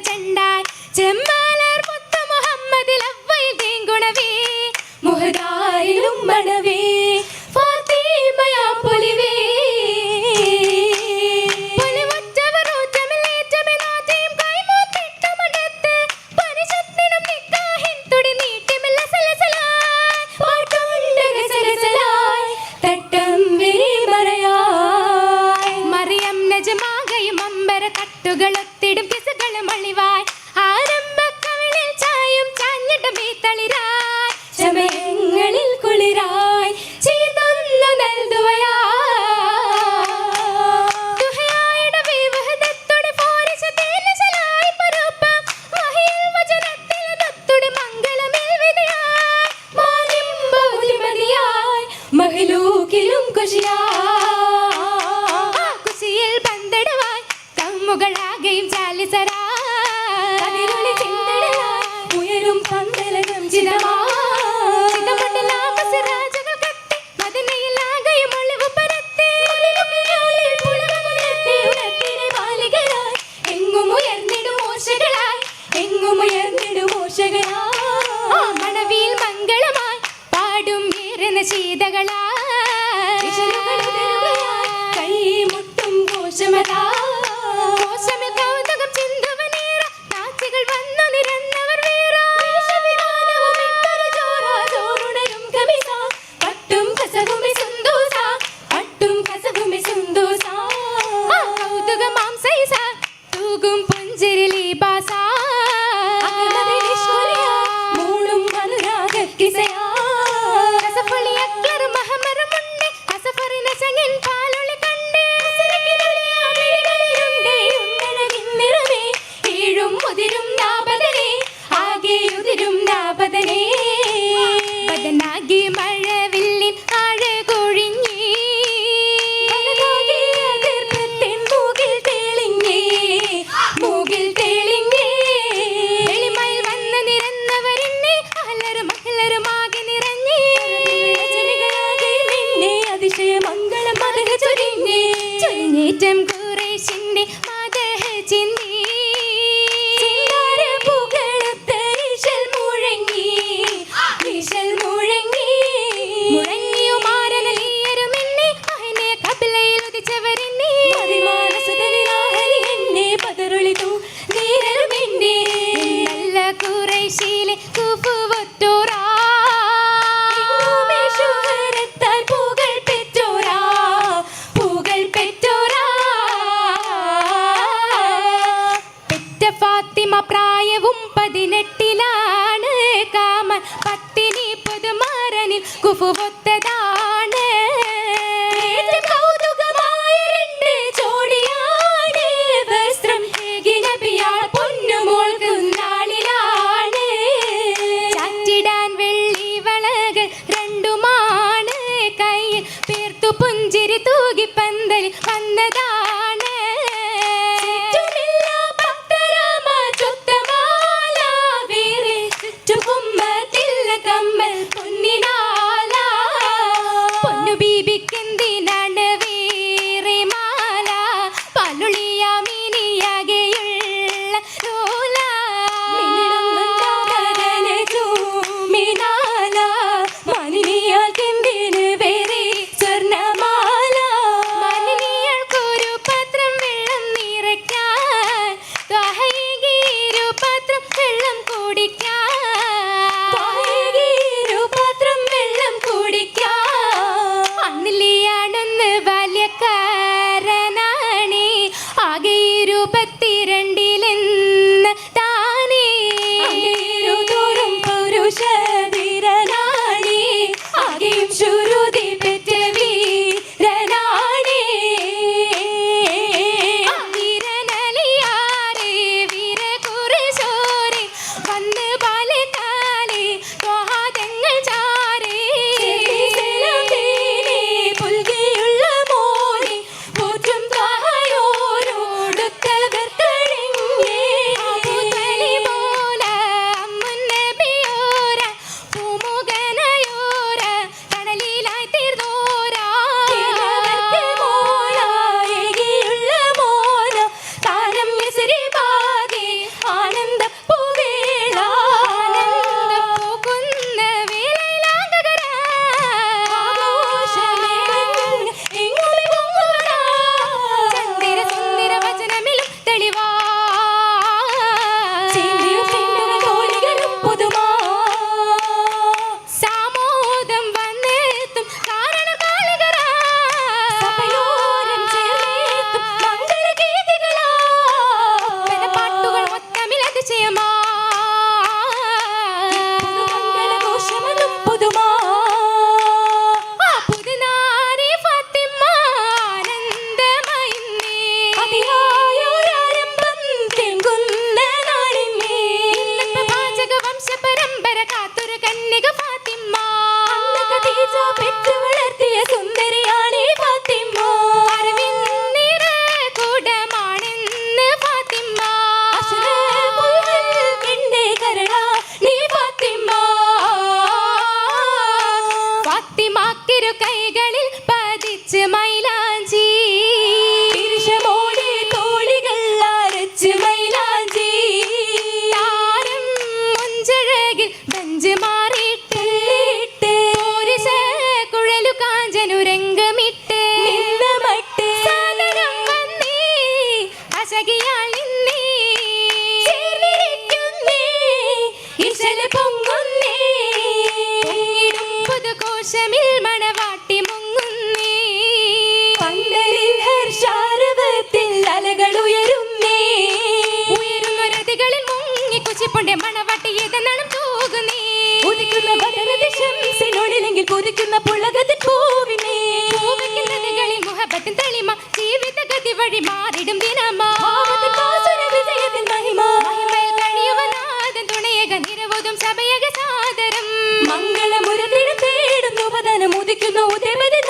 ചെണ്ടായി ചെമ്മ തൂക്കിലും കുശിയാ. കുശിയിൽ പന്തടവാൻ കമ്മുകളാകെയും ചാലിസരാ. ഉയരും പന്തലകം ചിതമാ. പഞ്ചരിലേ ಅನ್ನದಾ പൊങ്ങുന്നേ പൊങ്ങിടും മണവാട്ടി മുങ്ങുന്നേ രതികളിൽ മുങ്ങി മണവാട്ടി ഉദിക്കുന്ന വഴി മാറിടും ദിനമാ. のお手目で